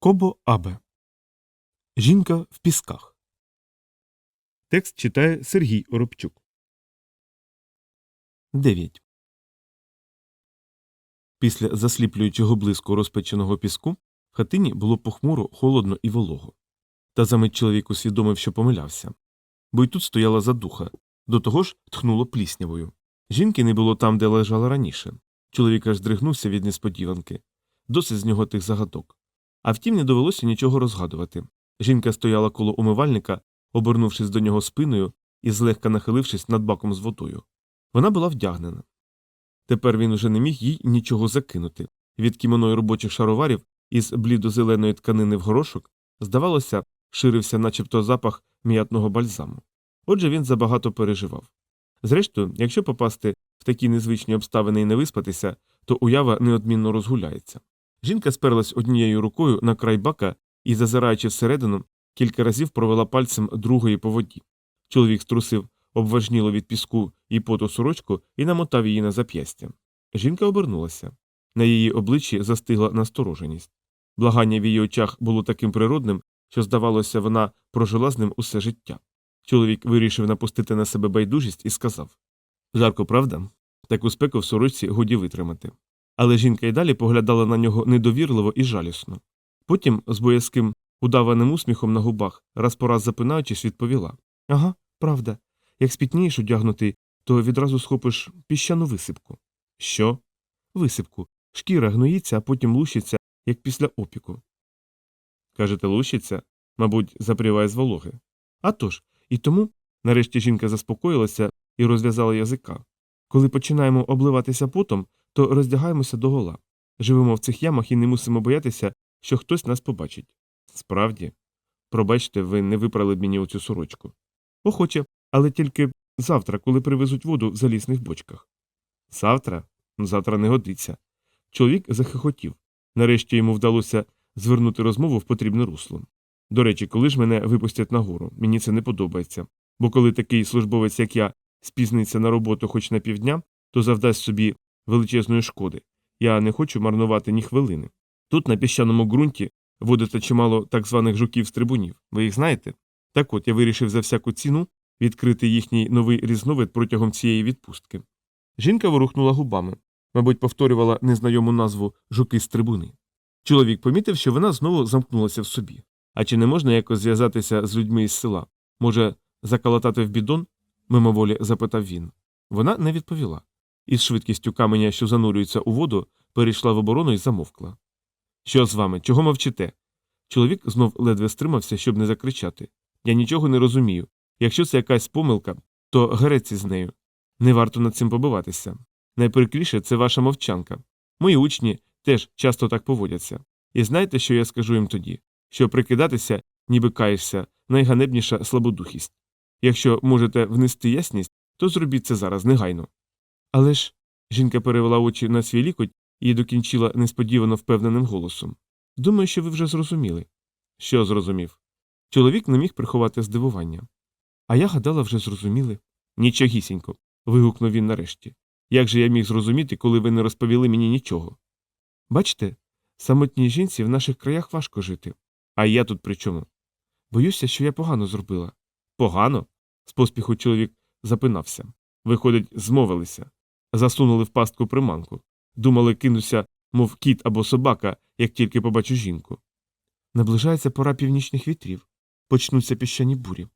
Кобо Абе. Жінка в пісках. Текст читає Сергій Оробчук. 9. Після засліплюючого блиску розпеченого піску в хатині було похмуро, холодно і волого. Та замить чоловік усвідомив, що помилявся. Бо й тут стояла задуха, до того ж тхнуло пліснявою. Жінки не було там, де лежала раніше. Чоловік аж здригнувся від несподіванки. Досить з нього тих загадок. А втім, не довелося нічого розгадувати. Жінка стояла коло умивальника, обернувшись до нього спиною і злегка нахилившись над баком з водою. Вона була вдягнена. Тепер він уже не міг їй нічого закинути. Від кімоної робочих шароварів із блідо-зеленої тканини в горошок, здавалося, ширився начебто запах м'ятного бальзаму. Отже, він забагато переживав. Зрештою, якщо попасти в такі незвичні обставини і не виспатися, то уява неодмінно розгуляється. Жінка сперлась однією рукою на край бака і, зазираючи всередину, кілька разів провела пальцем другої по воді. Чоловік струсив обважніло від піску і поту сорочку і намотав її на зап'ястя. Жінка обернулася. На її обличчі застигла настороженість. Благання в її очах було таким природним, що, здавалося, вона прожила з ним усе життя. Чоловік вирішив напустити на себе байдужість і сказав Жарко, правда? Таку спеку в сорочці годі витримати. Але жінка й далі поглядала на нього недовірливо і жалісно. Потім, з боязким удаваним усміхом на губах, раз по раз запинаючись, відповіла Ага, правда. Як спітнієш одягнутий, то відразу схопиш піщану висипку. Що? Висипку. Шкіра гноїться, а потім лущиться, як після опіку. Кажете, лущиться? Мабуть, запріває з вологи. А тож, і тому, нарешті жінка заспокоїлася і розв'язала язика. Коли починаємо обливатися потом, то роздягаємося догола. Живемо в цих ямах і не мусимо боятися, що хтось нас побачить. Справді, пробачте, ви не випрали б мені оцю сорочку. Охоче, але тільки завтра, коли привезуть воду в залісних бочках. Завтра? Завтра не годиться. Чоловік захихотів. Нарешті йому вдалося звернути розмову в потрібне русло. До речі, коли ж мене випустять нагору, мені це не подобається, бо коли такий службовець, як я, спізниться на роботу хоч на півдня, то завдасть собі величезної шкоди. Я не хочу марнувати ні хвилини. Тут, на піщаному ґрунті, водиться чимало так званих жуків-стрибунів. Ви їх знаєте? Так от я вирішив за всяку ціну відкрити їхній новий різновид протягом цієї відпустки. Жінка ворухнула губами, мабуть, повторювала незнайому назву жуки-стрибуни. Чоловік помітив, що вона знову замкнулася в собі. А чи не можна якось зв'язатися з людьми із села? Може, заколотати в бідон? мимоволі запитав він. Вона не відповіла. Із швидкістю каменя, що занурюється у воду, перейшла в оборону і замовкла. Що з вами? Чого мовчите? Чоловік знов ледве стримався, щоб не закричати. Я нічого не розумію. Якщо це якась помилка, то греці з нею. Не варто над цим побиватися. Найприкліше це ваша мовчанка. Мої учні теж часто так поводяться. І знаєте, що я скажу їм тоді? Що прикидатися, ніби каєшся, найганебніша слабодухість. Якщо можете внести ясність, то зробіть це зараз негайно. Але ж. Жінка перевела очі на свій лікоть і докінчила несподівано впевненим голосом. Думаю, що ви вже зрозуміли. Що зрозумів? Чоловік не міг приховати здивування. А я гадала, вже зрозуміли. Нічогісінько. вигукнув він нарешті. Як же я міг зрозуміти, коли ви не розповіли мені нічого? Бачите, самотній жінці в наших краях важко жити. А я тут при чому? Боюся, що я погано зробила. Погано? з поспіху чоловік запинався. Виходить, змовилися. Засунули в пастку приманку. Думали, кинуся, мов кіт або собака, як тільки побачу жінку. Наближається пора північних вітрів. Почнуться піщані бурі.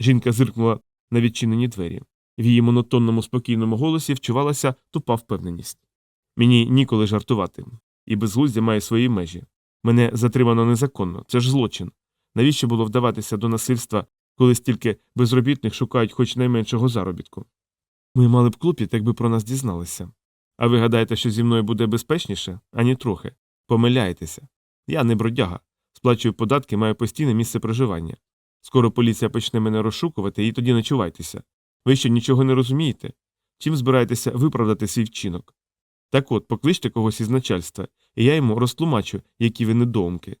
Жінка зиркнула на відчинені двері. В її монотонному спокійному голосі вчувалася тупа впевненість. Мені ніколи жартувати, і безглуздя має свої межі. Мене затримано незаконно, це ж злочин. Навіщо було вдаватися до насильства, коли стільки безробітних шукають хоч найменшого заробітку? Ми мали б клопіт, якби про нас дізналися. А ви гадаєте, що зі мною буде безпечніше? Ані трохи. Помиляєтеся. Я не бродяга. Сплачую податки, маю постійне місце проживання. Скоро поліція почне мене розшукувати, і тоді ночувайтеся. Ви ще нічого не розумієте? Чим збираєтеся виправдати свій вчинок? Так от, покличте когось із начальства, і я йому розтлумачу, які ви недоумки.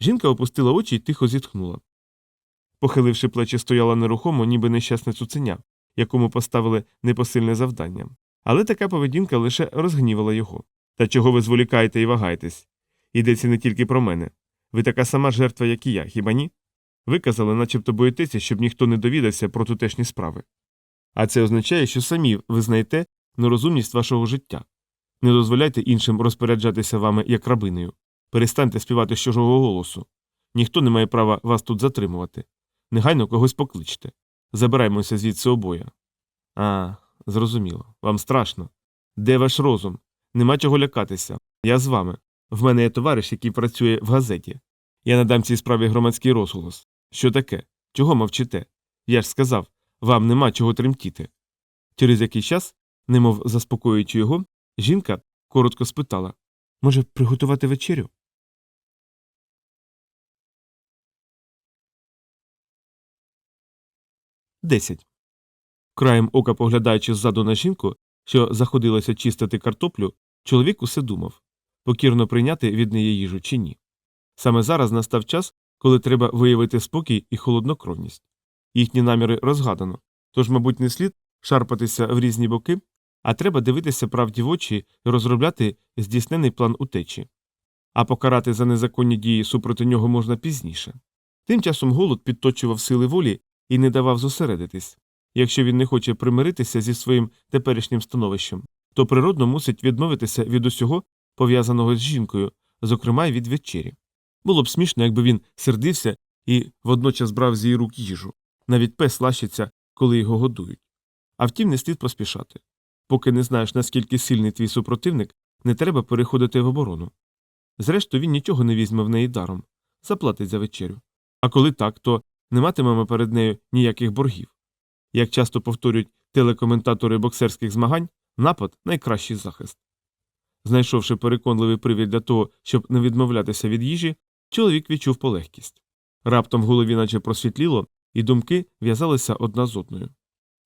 Жінка опустила очі і тихо зітхнула. Похиливши плечі, стояла нерухомо, ніби нещасне цуценя, якому поставили непосильне завдання. Але така поведінка лише розгнівала його. Та чого ви зволікаєте і вагаєтесь? Йдеться не тільки про мене. Ви така сама жертва, як і я, хіба ні? Ви казали, начебто боїтеся, щоб ніхто не довідався про тутешні справи. А це означає, що самі визнаєте нерозумність вашого життя. Не дозволяйте іншим розпоряджатися вами як рабинею. Перестаньте співати з чужого голосу. Ніхто не має права вас тут затримувати. Негайно когось покличте. Забираймося звідси обоє. А, зрозуміло. Вам страшно. Де ваш розум? Нема чого лякатися. Я з вами. В мене є товариш, який працює в газеті. Я надам цій справі громадський розголос. Що таке? Чого мовчите? Я ж сказав, вам нема чого тремтіти. Через якийсь час, немов заспокоюючи його, жінка коротко спитала Може, приготувати вечерю? Десять. Краєм ока поглядаючи ззаду на жінку, що заходилася чистити картоплю, чоловік усе думав покірно прийняти від неї їжу чи ні. Саме зараз настав час, коли треба виявити спокій і холоднокровність. Їхні наміри розгадано, тож, мабуть, не слід шарпатися в різні боки, а треба дивитися правді в очі і розробляти здійснений план утечі. А покарати за незаконні дії супроти нього можна пізніше. Тим часом голод підточував сили волі і не давав зосередитись. Якщо він не хоче примиритися зі своїм теперішнім становищем, то природно мусить відмовитися від усього, пов'язаного з жінкою, зокрема й від вечері. Було б смішно, якби він сердився і водночас брав з її рук їжу. Навіть пес лащиться, коли його годують. А втім, не слід поспішати. Поки не знаєш, наскільки сильний твій супротивник, не треба переходити в оборону. Зрештою, він нічого не візьме в неї даром, заплатить за вечерю. А коли так, то не матимемо перед нею ніяких боргів. Як часто повторюють телекоментатори боксерських змагань, напад найкращий захист. Знайшовши переконливий привід для того, щоб не відмовлятися від їжі, чоловік відчув полегкість. Раптом в голові наче просвітліло, і думки в'язалися одна з одною.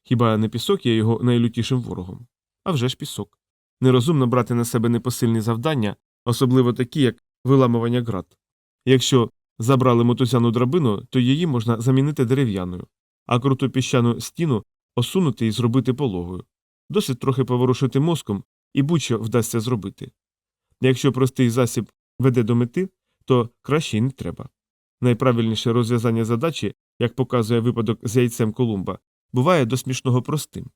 Хіба не пісок є його найлютішим ворогом? А вже ж пісок. Нерозумно брати на себе непосильні завдання, особливо такі, як виламування град. Якщо забрали мотузяну драбину, то її можна замінити дерев'яною, а круту піщану стіну осунути і зробити пологою. Досить трохи поворушити мозком, і будь-що вдасться зробити. Якщо простий засіб веде до мети, то краще й не треба. Найправильніше розв'язання задачі, як показує випадок з яйцем Колумба, буває до смішного простим.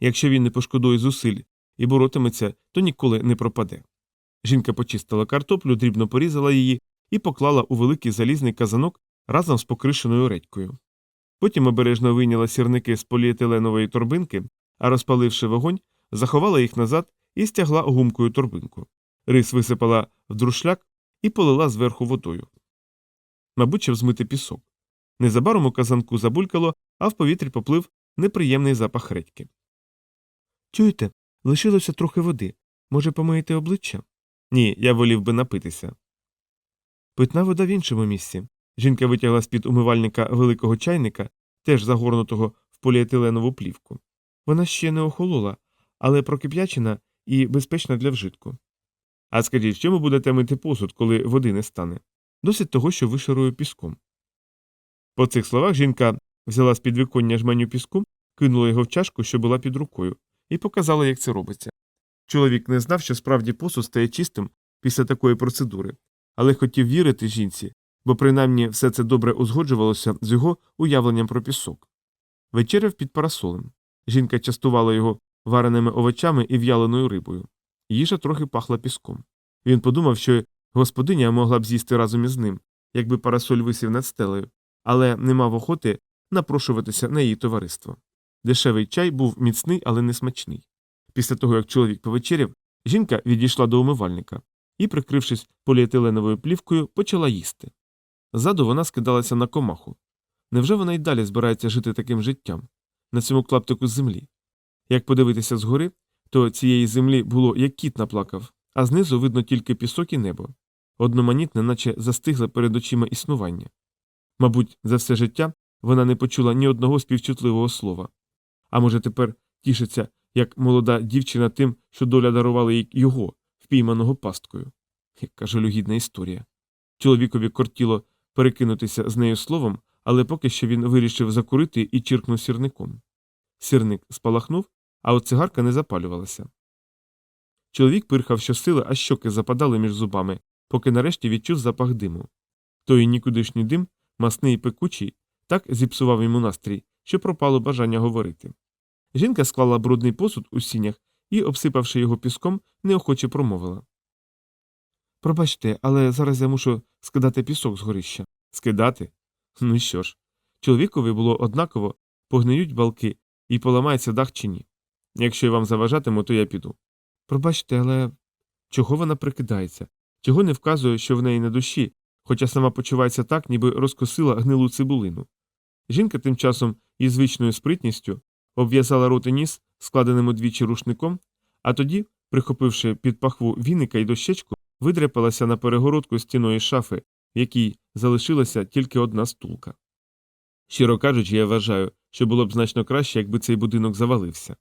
Якщо він не пошкодує зусиль і боротиметься, то ніколи не пропаде. Жінка почистила картоплю, дрібно порізала її і поклала у великий залізний казанок разом з покришеною редькою. Потім обережно вийняла сірники з поліетиленової торбинки, а розпаливши вогонь, заховала їх назад і стягла гумкою торбинку. Рис висипала в друшляк і полила зверху водою. Мабуть, щоб змити пісок. Незабаром у казанку забулькало, а в повітрі поплив неприємний запах редьки. Чуєте, лишилося трохи води. Може, помиєте обличчя? Ні, я волів би напитися. Питна вода в іншому місці. Жінка витягла з під умивальника великого чайника, теж загорнутого в поліетиленову плівку. Вона ще не охолола, але прокип'ячена і безпечна для вжитку. А скажіть, чому будете мити посуд, коли води не стане? Досить того, що вишарую піском. По цих словах жінка взяла з підвіконня жменю піску, кинула його в чашку, що була під рукою, і показала, як це робиться. Чоловік не знав, що справді посуд стає чистим після такої процедури, але хотів вірити жінці, бо принаймні все це добре узгоджувалося з його уявленням про пісок. Вечеряв під парасолем. Жінка частувала його вареними овочами і в'яленою рибою. Їжа трохи пахла піском. Він подумав, що господиня могла б з'їсти разом із ним, якби парасоль висів над стелею, але не мав охоти напрошуватися на її товариство. Дешевий чай був міцний, але не смачний. Після того, як чоловік повечеряв, жінка відійшла до умивальника і, прикрившись поліетиленовою плівкою, почала їсти. Ззаду вона скидалася на комаху. Невже вона й далі збирається жити таким життям, на цьому клаптику землі? Як подивитися згори, то цієї землі було як кіт наплакав, а знизу видно тільки пісок і небо. Одноманітне, наче застигле перед очима існування. Мабуть, за все життя вона не почула ні одного співчутливого слова. А може, тепер тішиться, як молода дівчина тим, що доля дарувала їй його, впійманого пасткою. Яка жалюгідна історія. Чоловікові кортіло перекинутися з нею словом, але поки що він вирішив закурити і чиркнув сірником. Сірник спалахнув, а от цигарка не запалювалася. Чоловік пирхав щосили, а щоки западали між зубами, поки нарешті відчув запах диму. Той нікудишній дим, масний і пекучий, так зіпсував йому настрій, що пропало бажання говорити. Жінка склала брудний посуд у сінях і, обсипавши його піском, неохоче промовила. Пробачте, але зараз я мушу скидати пісок з горища. Скидати? Ну що ж? Чоловікові було однаково, погниють балки і поламається дах чи ні. Якщо я вам заважатиму, то я піду. Пробачте, але чого вона прикидається? Чого не вказує, що в неї на душі, хоча сама почувається так, ніби розкосила гнилу цибулину. Жінка тим часом із звичною спритністю обв'язала рот і ніс складеним удвічі рушником, а тоді, прихопивши під пахву віника й дощечку, видряпалася на перегородку стіної шафи, в якій залишилася тільки одна стулка. Щиро кажучи, я вважаю, що було б значно краще, якби цей будинок завалився.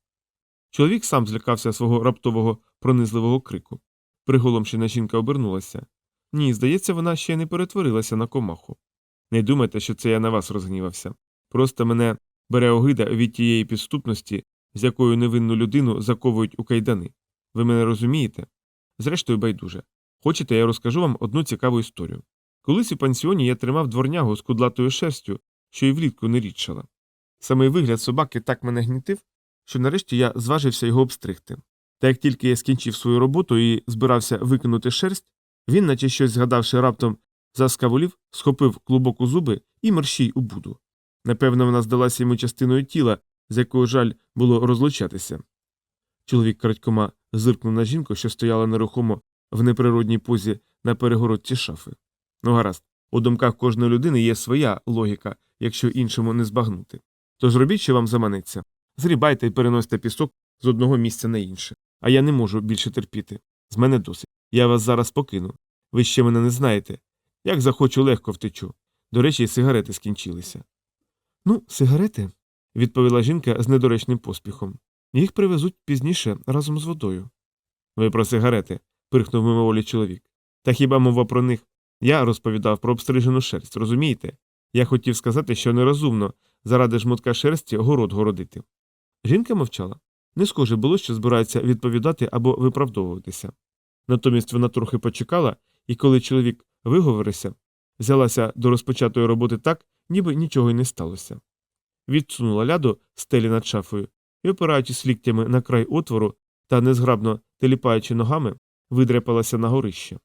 Чоловік сам злякався свого раптового пронизливого крику. Приголомшена жінка обернулася. Ні, здається, вона ще не перетворилася на комаху. Не думайте, що це я на вас розгнівався. Просто мене бере огида від тієї підступності, з якою невинну людину заковують у кайдани. Ви мене розумієте? Зрештою, байдуже. Хочете, я розкажу вам одну цікаву історію. Колись у пансіоні я тримав дворнягу з кудлатою шерстю, що й влітку не рідшала. Самий вигляд собаки так мене гнітив, що нарешті я зважився його обстригти. Та як тільки я скінчив свою роботу і збирався викинути шерсть, він, наче щось згадавши раптом, заскавулів, схопив клубок у зуби і мерщій у буду. Напевно, вона здалася йому частиною тіла, з якою жаль було розлучатися. Чоловік крадькома зиркнув на жінку, що стояла нерухомо в неприродній позі на перегородці шафи. Ну, гаразд, у думках кожної людини є своя логіка, якщо іншому не збагнути. Тож робіть, що вам заманеться. Зрібайте і переносьте пісок з одного місця на інше. А я не можу більше терпіти. З мене досить. Я вас зараз покину. Ви ще мене не знаєте. Як захочу, легко втечу. До речі, і сигарети скінчилися. Ну, сигарети, відповіла жінка з недоречним поспіхом. Їх привезуть пізніше разом з водою. Ви про сигарети, пирхнув мимоволі чоловік. Та хіба мова про них? Я розповідав про обстрижену шерсть, розумієте? Я хотів сказати, що нерозумно заради жмутка шерсті город городити. Жінка мовчала. Не схоже було, що збирається відповідати або виправдовуватися. Натомість вона трохи почекала, і коли чоловік виговорився, взялася до розпочатої роботи так, ніби нічого й не сталося. Відсунула ляду стелі над шафою і, опираючись ліктями на край отвору та незграбно теліпаючи ногами, видряпалася на горище.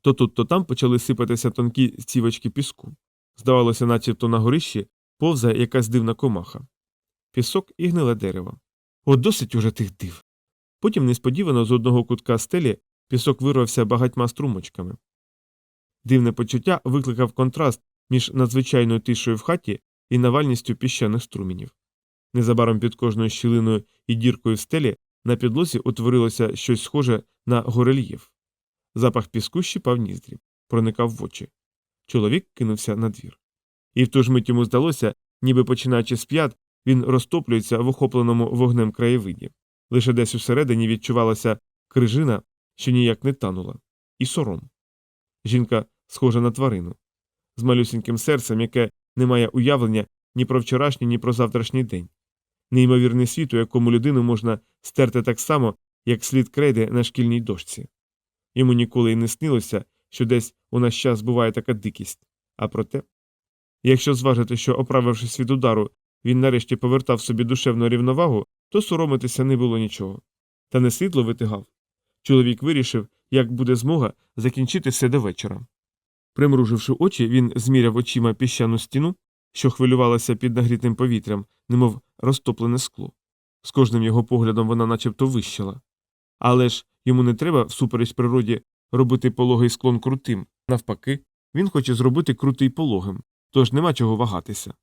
То тут, то там почали сипатися тонкі стівочки піску. Здавалося, начебто на горищі повзає якась дивна комаха. Пісок і гниле дерево. От досить уже тих див. Потім несподівано з одного кутка стелі пісок вирвався багатьма струмочками. Дивне почуття викликав контраст між надзвичайною тишою в хаті і навальністю піщаних струмінів. Незабаром під кожною щілиною і діркою в стелі на підлозі утворилося щось схоже на горельєф. Запах піску щипав ніздрі, проникав в очі. Чоловік кинувся на двір. І в ту ж мить йому здалося, ніби починаючи з п'ят, він розтоплюється в охопленому вогнем краєвиді. Лише десь усередині відчувалася крижина, що ніяк не танула, і сором. Жінка схожа на тварину, з малюсіньким серцем, яке не має уявлення ні про вчорашній, ні про завтрашній день. Неймовірний світ, у якому людину можна стерти так само, як слід крейди на шкільній дошці. Йому ніколи й не снилося, що десь у наш час буває така дикість. А проте, якщо зважити, що, оправившись від удару, він нарешті повертав собі душевну рівновагу, то соромитися не було нічого. Та не світло витигав. Чоловік вирішив, як буде змога закінчити все до вечора. Примруживши очі, він зміряв очима піщану стіну, що хвилювалася під нагрітим повітрям, немов розтоплене скло. З кожним його поглядом вона начебто вищала. Але ж йому не треба, всупереч природі, робити пологий склон крутим. Навпаки, він хоче зробити крутий пологим, тож нема чого вагатися.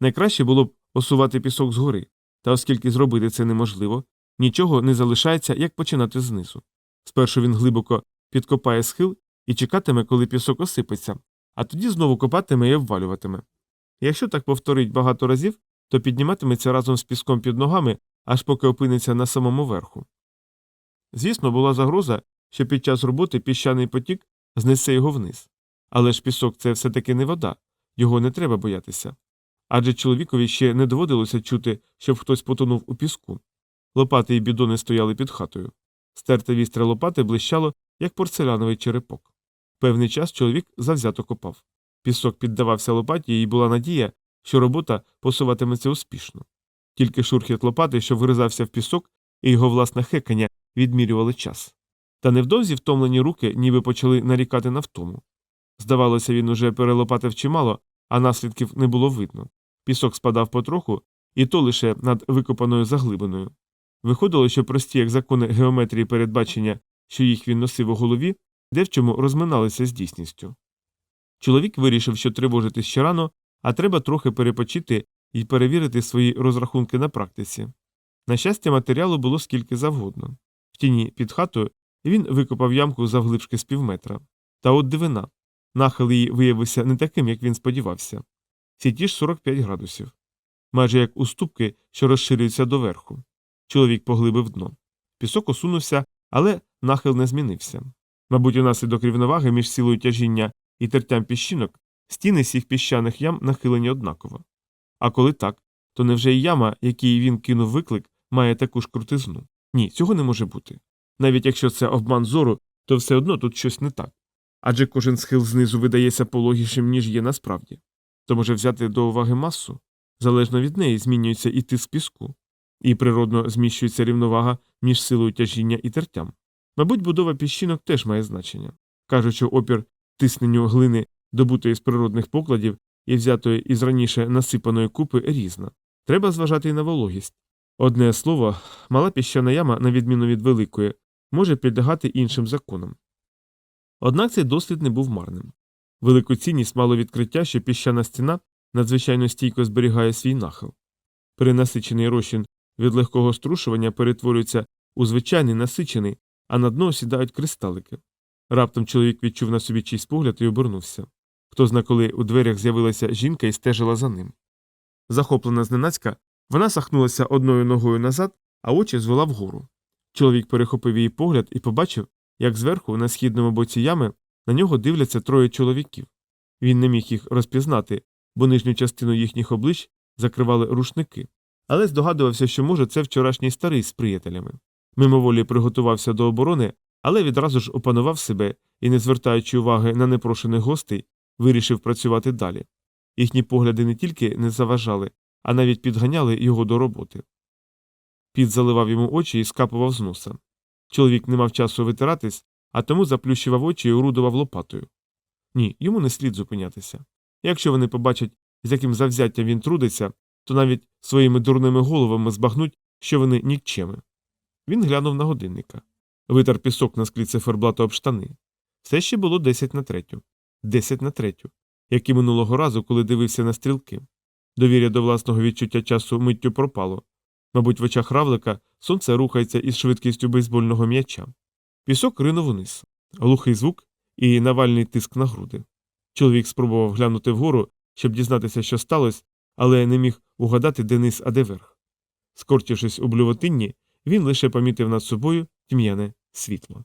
Найкраще було б осувати пісок згори, та оскільки зробити це неможливо, нічого не залишається, як починати знизу. Спершу він глибоко підкопає схил і чекатиме, коли пісок осипеться, а тоді знову копатиме і обвалюватиме. Якщо так повторить багато разів, то підніматиметься разом з піском під ногами, аж поки опиниться на самому верху. Звісно, була загроза, що під час роботи піщаний потік знесе його вниз. Але ж пісок це все таки не вода, його не треба боятися. Адже чоловікові ще не доводилося чути, щоб хтось потонув у піску. Лопати і бідони стояли під хатою. Стерте вістря лопати блищало, як порцеляновий черепок. Певний час чоловік завзято копав. Пісок піддавався лопаті, і була надія, що робота посуватиметься успішно. Тільки шурхіт лопати, що вгризався в пісок, і його власне хекання відмірювали час. Та невдовзі втомлені руки ніби почали нарікати на втому. Здавалося, він уже перелопатив чимало, а наслідків не було видно. Пісок спадав потроху, і то лише над викопаною заглибиною. Виходило, що прості як закони геометрії передбачення, що їх він носив у голові, де в чому розминалися з дійсністю. Чоловік вирішив, що тривожитись ще рано, а треба трохи перепочити і перевірити свої розрахунки на практиці. На щастя, матеріалу було скільки завгодно. В тіні під хатою він викопав ямку завглибшки з півметра. Та от дивина. Нахил її виявився не таким, як він сподівався. Ці ті ж 45 градусів. Майже як уступки, що розширюються доверху. Чоловік поглибив дно. Пісок осунувся, але нахил не змінився. Мабуть, унаслідок рівноваги між силою тяжіння і тертям піщинок стіни всіх піщаних ям нахилені однаково. А коли так, то невже і яма, якій він кинув виклик, має таку ж крутизну? Ні, цього не може бути. Навіть якщо це обман зору, то все одно тут щось не так. Адже кожен схил знизу видається пологішим, ніж є насправді. То може взяти до уваги масу? Залежно від неї змінюється і тиск піску, і природно зміщується рівновага між силою тяжіння і тертям. Мабуть, будова піщинок теж має значення. Кажуть, що опір тисненню глини, добутої з природних покладів і взятої із раніше насипаної купи, різна. Треба зважати і на вологість. Одне слово, мала піщана яма, на відміну від великої, може підлягати іншим законам. Однак цей дослід не був марним. Велику цінність мало відкриття, що піщана стіна надзвичайно стійко зберігає свій нахил. Перенасичений розчин від легкого струшування перетворюється у звичайний насичений, а на дно сідають кристалики. Раптом чоловік відчув на собі чийсь погляд і обернувся. Хто зна, коли у дверях з'явилася жінка і стежила за ним. Захоплена зненацька, вона сахнулася одною ногою назад, а очі звела вгору. Чоловік перехопив її погляд і побачив, як зверху, на східному боці ями, на нього дивляться троє чоловіків. Він не міг їх розпізнати, бо нижню частину їхніх облич закривали рушники, але здогадувався, що, може, це вчорашній старий з приятелями. Мимоволі приготувався до оборони, але відразу ж опанував себе і, не звертаючи уваги на непрошених гостей, вирішив працювати далі. Їхні погляди не тільки не заважали, а навіть підганяли його до роботи. Піт заливав йому очі і скапував з носа. Чоловік не мав часу витиратись, а тому заплющував очі і орудував лопатою. Ні, йому не слід зупинятися. Якщо вони побачать, з яким завзяттям він трудиться, то навіть своїми дурними головами збагнуть, що вони нікчеми. Він глянув на годинника. Витер пісок на склі циферблату об штани. Все ще було 10 на третю. 10 на третю. Як і минулого разу, коли дивився на стрілки. Довір'я до власного відчуття часу миттю пропало. Мабуть, в очах равлика сонце рухається із швидкістю бейсбольного м'яча. Пісок ринув униз. Глухий звук і навальний тиск на груди. Чоловік спробував глянути вгору, щоб дізнатися, що сталося, але не міг угадати, де низ, а де верх. Скорчившись у блювотинні, він лише помітив над собою тьмяне світло.